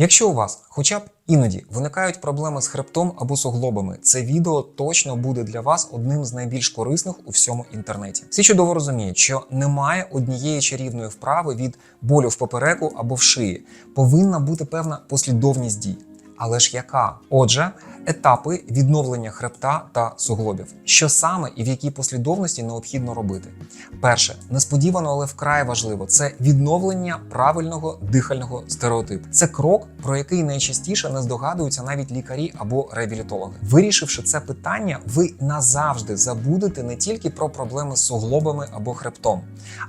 Якщо у вас хоча б іноді виникають проблеми з хребтом або суглобами, це відео точно буде для вас одним з найбільш корисних у всьому інтернеті. Всі чудово розуміють, що немає однієї чарівної вправи від болю в попереку або в шиї. Повинна бути певна послідовність дій. Але ж яка? Отже, етапи відновлення хребта та суглобів. Що саме і в якій послідовності необхідно робити? Перше, несподівано, але вкрай важливо, це відновлення правильного дихального стереотипу. Це крок, про який найчастіше не здогадуються навіть лікарі або реабілітологи. Вирішивши це питання, ви назавжди забудете не тільки про проблеми з суглобами або хребтом,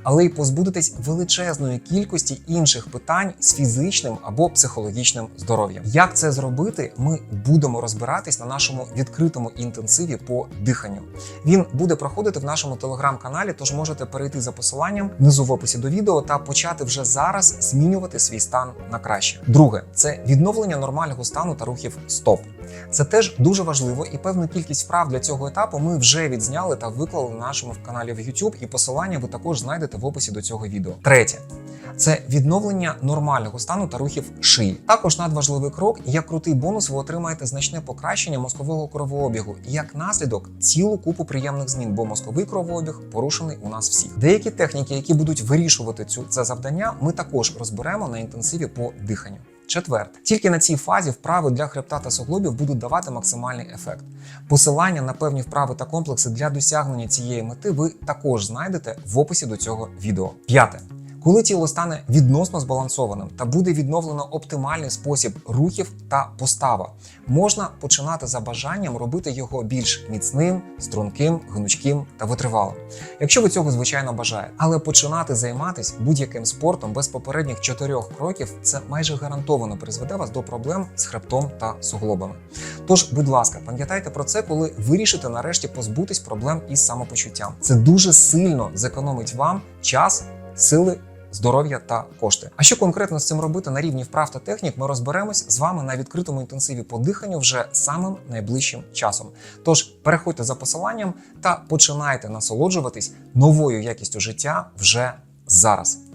але й позбудетесь величезної кількості інших питань з фізичним або психологічним здоров'ям. Як це зробити, ми будемо розбиратись на нашому відкритому інтенсиві по диханню. Він буде проходити в нашому телеграм-каналі, тож можете перейти за посиланням внизу в описі до відео та почати вже зараз змінювати свій стан на краще. Друге це відновлення нормального стану та рухів стоп. Це теж дуже важливо, і певну кількість вправ для цього етапу ми вже відзняли та виклали на нашому каналі в YouTube, і посилання ви також знайдете в описі до цього відео. Третє. Це відновлення нормального стану та рухів шиї. Також надважливий крок, як крутий бонус, ви отримаєте значне покращення мозкового кровообігу і як наслідок цілу купу приємних змін, бо мозковий кровообіг порушений у нас всіх. Деякі техніки, які будуть вирішувати цю це завдання, ми також розберемо на інтенсиві по диханню. Четверте, тільки на цій фазі вправи для хребта та суглобів будуть давати максимальний ефект. Посилання на певні вправи та комплекси для досягнення цієї мети ви також знайдете в описі до цього відео. П'яте. Коли тіло стане відносно збалансованим та буде відновлено оптимальний спосіб рухів та постава, можна починати за бажанням робити його більш міцним, струнким, гнучким та витривалим. Якщо ви цього звичайно бажаєте, але починати займатися будь-яким спортом без попередніх чотирьох кроків це майже гарантовано призведе вас до проблем з хребтом та суглобами. Тож, будь ласка, пам'ятайте про це, коли вирішите нарешті позбутись проблем із самопочуттям. Це дуже сильно зекономить вам час, сили здоров'я та кошти. А що конкретно з цим робити на рівні вправ та технік, ми розберемось з вами на відкритому інтенсиві по диханню вже самим найближчим часом. Тож переходьте за посиланням та починайте насолоджуватись новою якістю життя вже зараз.